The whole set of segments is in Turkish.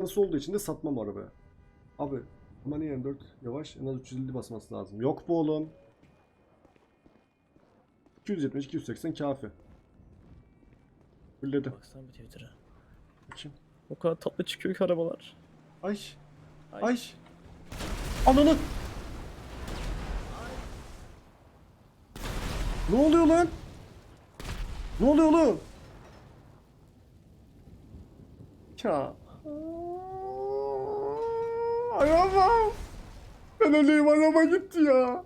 Nasıl olduğu için de satmam arabaya. Abi ama niye M4 yavaş en az 350 basması lazım. Yok bu oğlum. 270 280 kafi. Fulledim. Baksana bir Twitter'a. Bakayım. O kadar tatlı çıkıyor ki arabalar. Ay. Ay. Ay. Ananı. Ne oluyor lan? Ne oluyor oğlum? Ya. Arabam. Ben öleyim araba gitti ya.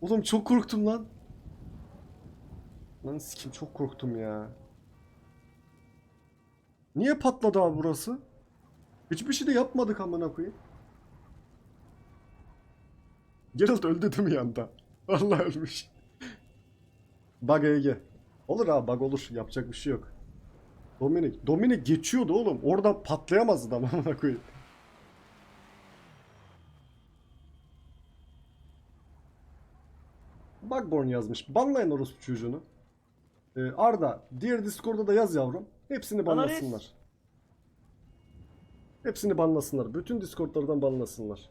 Oğlum çok korktum lan. Lan sikim çok korktum ya. Niye patladı abi burası? Hiçbir şey de yapmadık amına koyayım. Geralt öldü değil mi yanda? Allah ölmüş. Bug EG. Olur abi bug olur. Yapacak bir şey yok. Dominik. Dominik geçiyordu oğlum. Orada patlayamazdı da amına koyayım. Bugborn yazmış. Banlayın orospu çocuğunu. Ee, Arda, diğer Discord'da da yaz yavrum. Hepsini banlasınlar. Hepsini banlasınlar. Bütün Discord'lardan banlasınlar.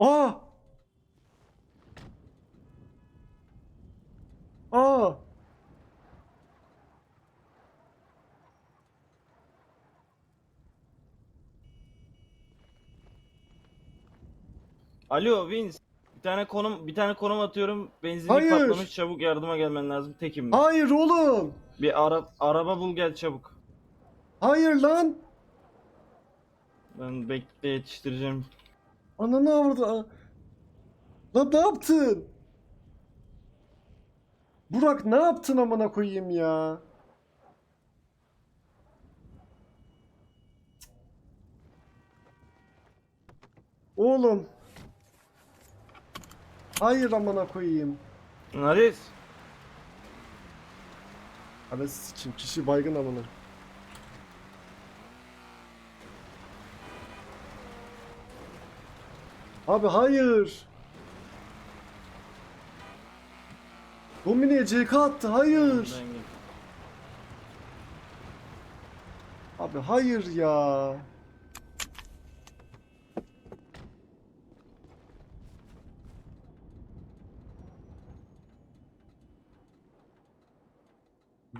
Aa! Aa! Alo Vince. Bir tane konum bir tane konum atıyorum. Benzinlik Hayır. patlamış. Çabuk yardıma gelmen lazım. Tekim ben. Hayır oğlum! Bir ara araba bul gel çabuk. Hayır lan! Ben bekle yetiştireceğim. Ananı avradı. Lan ne yaptın? Burak ne yaptın amına koyayım ya? Oğlum. Hayır amına koyayım. Naris. Abi sikim kişi baygın amına. Abi hayır. Domine'ye CK attı hayır. Abi hayır ya.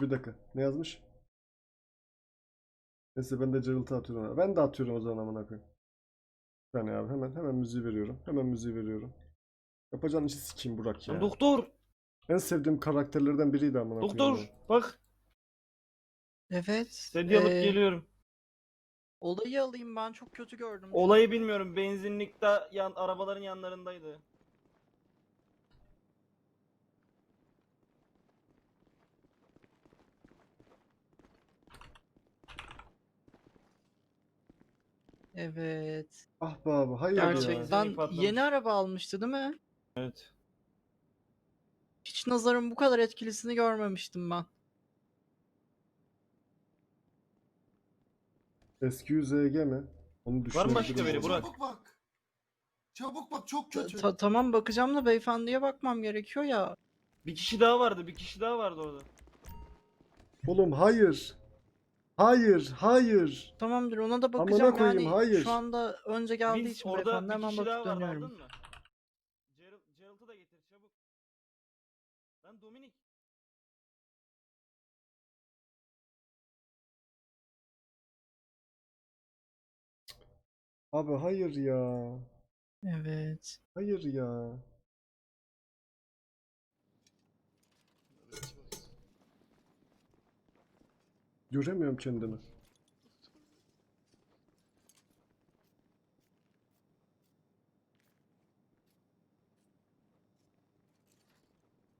Bir dakika. Ne yazmış? Neyse ben de Geralt'a atıyorum. ona. Ben de atıyorum o zaman amına koyayım. Bir saniye abi hemen hemen müziği veriyorum. Hemen müziği veriyorum. Yapacağın işi sikeyim Burak ya. Doktor. En sevdiğim karakterlerden biriydi amına koyayım. Doktor. ya. Bak. Evet. Sedye alıp ee, geliyorum. Olayı alayım ben çok kötü gördüm. Olayı bilmiyorum. Benzinlikte yan arabaların yanlarındaydı. Evet. Ah be abi hayır ya. Gerçekten patlamış. yeni araba almıştı değil mi? Evet. Hiç nazarın bu kadar etkilisini görmemiştim ben. Eski UZG mi? Onu Var mı başka düşünebilirim. biri Burak? Çabuk bak. Çabuk bak çok kötü. ta- tamam bakacağım da beyefendiye bakmam gerekiyor ya. Bir kişi daha vardı. Bir kişi daha vardı orada. Oğlum hayır. Hayır, hayır. Tamamdır ona da bakacağım koyayım, yani. hayır. Şu anda önce geldiği Vince için orada beyefendi bir hemen kişi daha bakıp var dönüyorum. aldın mı? Gerald, Gerald'ı da getir çabuk. Lan Dominik. Abi hayır ya. Evet. Hayır ya. Göremiyorum kendimi.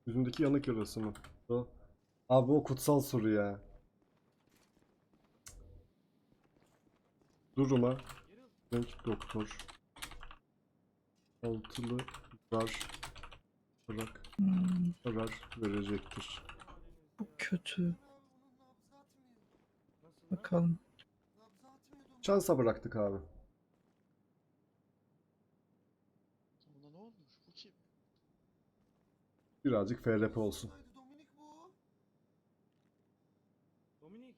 Yüzündeki yanık yarası mı? O. Abi o kutsal soru ya. Duruma genç doktor altılı zar bırak Hmm, karar verecektir. bu kötü. Bakalım. Şansa bıraktık abi. Buna ne olmuş? Bu kim? Birazcık FRP olsun. Dominik bu. Dominik.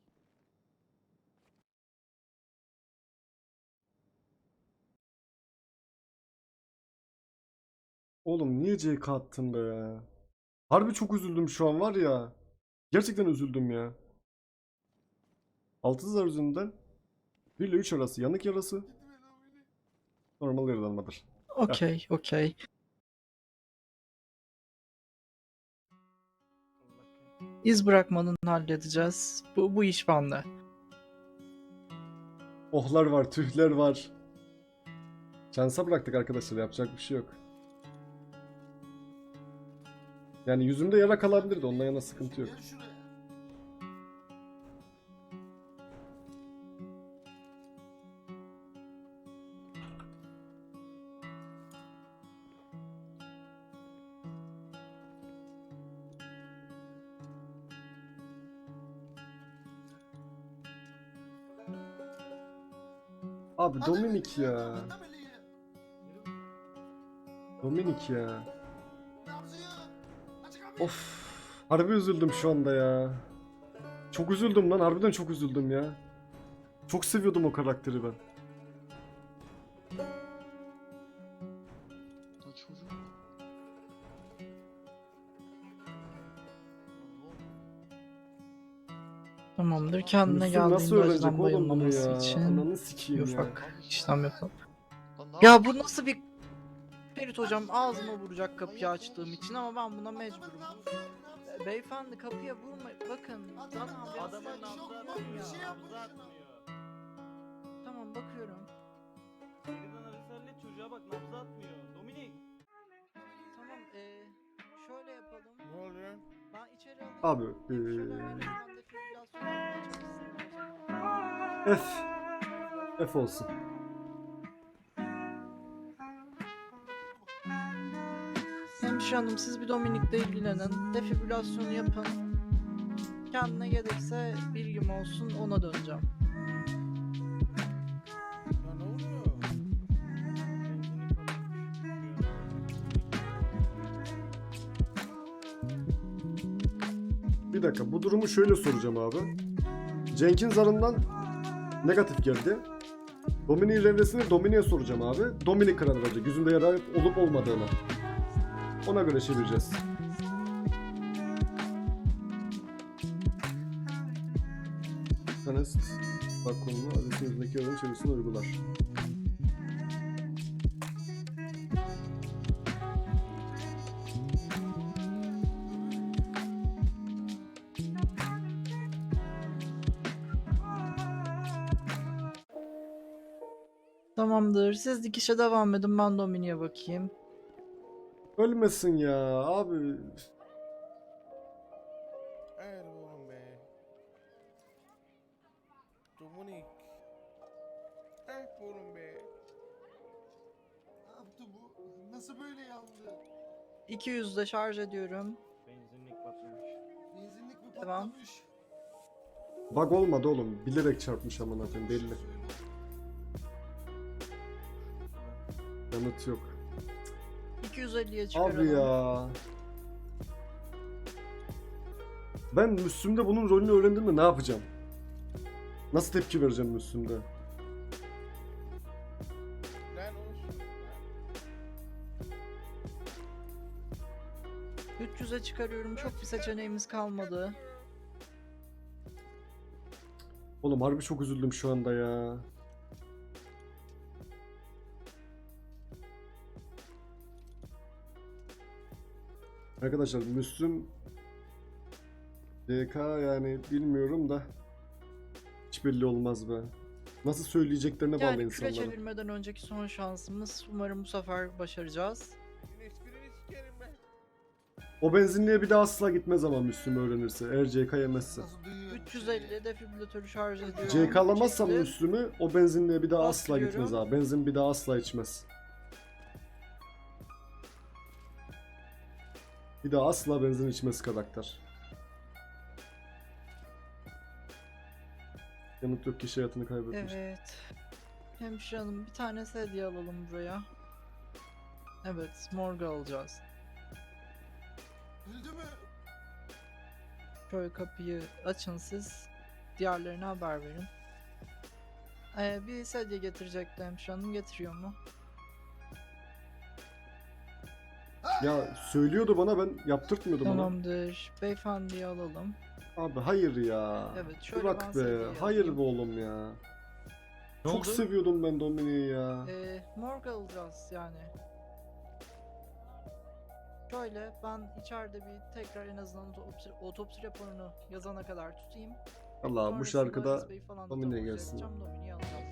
Oğlum niye CK attın be ya? Harbi çok üzüldüm şu an var ya. Gerçekten üzüldüm ya. Altı zar yüzünden 1 ile 3 arası yanık yarası normal yaralanmadır. Okey, okey. İz bırakmanın halledeceğiz. Bu, bu iş bende. Ohlar var, tühler var. Şansa bıraktık arkadaşlar yapacak bir şey yok. Yani yüzümde yara kalabilirdi ondan yana sıkıntı yok. Abi Dominik ya. Dominik ya. Of. Harbi üzüldüm şu anda ya. Çok üzüldüm lan. Harbiden çok üzüldüm ya. Çok seviyordum o karakteri ben. Tamamdır. Kendine Müslüm nasıl geldiğinde acıdan oğlum bunu bayılmaması ya? için Ananı sikeyim ya. ufak işlem yapalım. Ya bu nasıl bir... Ferit hocam ağzıma vuracak kapıyı açtığım için ama ben buna mecburum. Beyefendi kapıya vurma. Bakın. Zaten biraz Adamın nabzı atmıyor. şey Nabzı. Tamam bakıyorum. Seriden arası hallet çocuğa bak nabzı atmıyor. Dominik. Tamam eee şöyle yapalım. Ne oluyor? Ben içeri alayım. Abi eee, F. F olsun. Hemşire hanım siz bir Dominik'le ilgilenin. Defibrilasyonu yapın. Kendine gelirse bilgim olsun ona döneceğim. Bir dakika bu durumu şöyle soracağım abi. Cenk'in zarından negatif geldi. Dominik'in revresini Dominik'e soracağım abi. Dominik karar verecek. Yüzünde yara olup olmadığını. Ona göre çevireceğiz. Kanist bak konunu adresin yüzündeki yaranın çevirisini uygular. Tamamdır. Siz dikişe devam edin. Ben Dominik'e bakayım. Ölmesin ya abi. Erdoğan be. Dominik. Erdoğan be. Ne yaptı bu? Nasıl böyle yandı? 200'de şarj ediyorum. Benzinlik patlamış. Benzinlik mi Devam. patlamış? Bug olmadı oğlum. Bilerek çarpmış amına koyayım belli. Yanıt yok. 250'ye çıkaralım. Abi ya. Ben Müslüm'de bunun rolünü öğrendim de ne yapacağım? Nasıl tepki vereceğim Müslüm'de? Lan olsun. lan. 300'e çıkarıyorum. Çok bir seçeneğimiz kalmadı. Oğlum harbi çok üzüldüm şu anda ya. Arkadaşlar Müslüm DK yani bilmiyorum da hiç belli olmaz be. Nasıl söyleyeceklerine bağlı Yani küre çevirmeden önceki son şansımız. Umarım bu sefer başaracağız. O benzinliğe bir daha asla gitmez ama Müslüm öğrenirse. Eğer CK yemezse. Nasıl duyuyor? 350 defibrilatörü şarj ediyorum. CK alamazsam Çektim. Müslüm'ü o benzinliğe bir daha asla gitmez abi. Benzin bir daha asla içmez. Bir daha asla benzin içmez karakter. Yanıt yok kişi hayatını kaybetmiş. Evet. Hemşire hanım bir tane sedye alalım buraya. Evet, morga alacağız. Öldü mü? Şöyle kapıyı açın siz. Diğerlerine haber verin. Ee, bir sedye getirecekti hemşire hanım. Getiriyor mu? Ya söylüyordu bana ben yaptırtmıyordum ona. Tamamdır. Beyefendiyi alalım. Abi hayır ya. Evet, şöyle ben Bırak be. Hayır be oğlum ya. Ne Çok oldu? seviyordum ben Dominik'i ya. Ee, morgue alacağız yani. Şöyle ben içeride bir tekrar en azından otopsi, otopsi raporunu yazana kadar tutayım. Allah bu Sonrasında şarkıda Ares Bey'i falan da Dominik'e taburcu gelsin. Dominik'i alacağız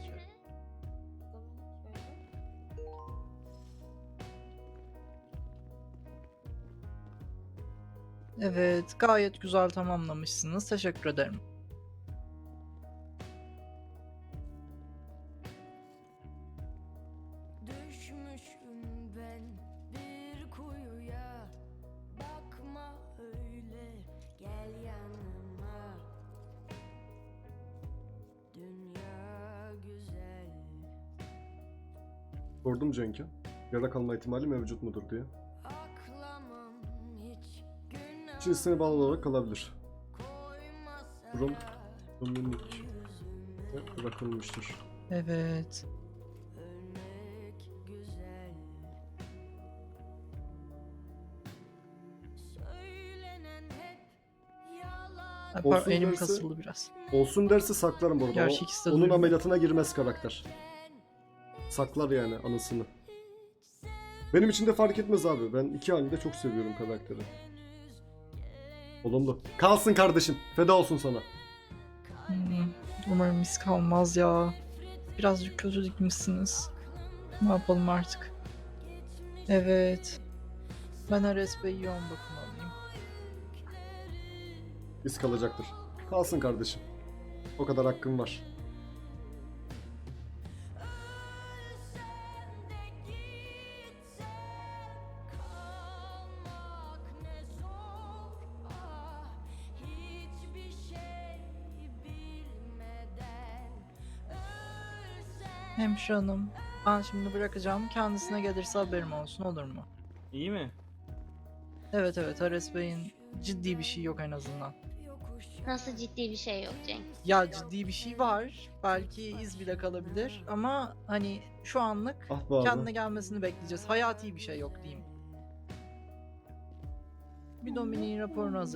Evet, gayet güzel tamamlamışsınız. Teşekkür ederim. Düşmüşüm ben bir kuyuya Bakma öyle gel yanıma Dünya güzel sordum Cenk'e. Yara kalma ihtimali mevcut mudur diye. Cinsine bağlı olarak kalabilir. Durum Dominik bırakılmıştır. Evet. Olsun elim derse- kasıldı biraz. Olsun derse saklarım bu arada. De onun ameliyatına girmez karakter. Saklar yani anısını. Benim için de fark etmez abi. Ben iki halde çok seviyorum karakteri. Olumlu. Kalsın kardeşim. Feda olsun sana. Hmm, umarım mis kalmaz ya. Birazcık kötü dikmişsiniz. Ne yapalım artık? Evet. Ben Ares Bey'i yoğun bakım alayım. Biz kalacaktır. Kalsın kardeşim. O kadar hakkım var. Hemşire hanım, ben şimdi bırakacağım. Kendisine gelirse haberim olsun olur mu? İyi mi? Evet evet Ares Bey'in ciddi bir şey yok en azından. Nasıl ciddi bir şey yok Cenk? Ya ciddi bir şey var. Belki iz bile kalabilir ama hani şu anlık Ah be kendine gelmesini bekleyeceğiz. Hayati bir şey yok diyeyim. Bir Dominik'in raporunu hazır.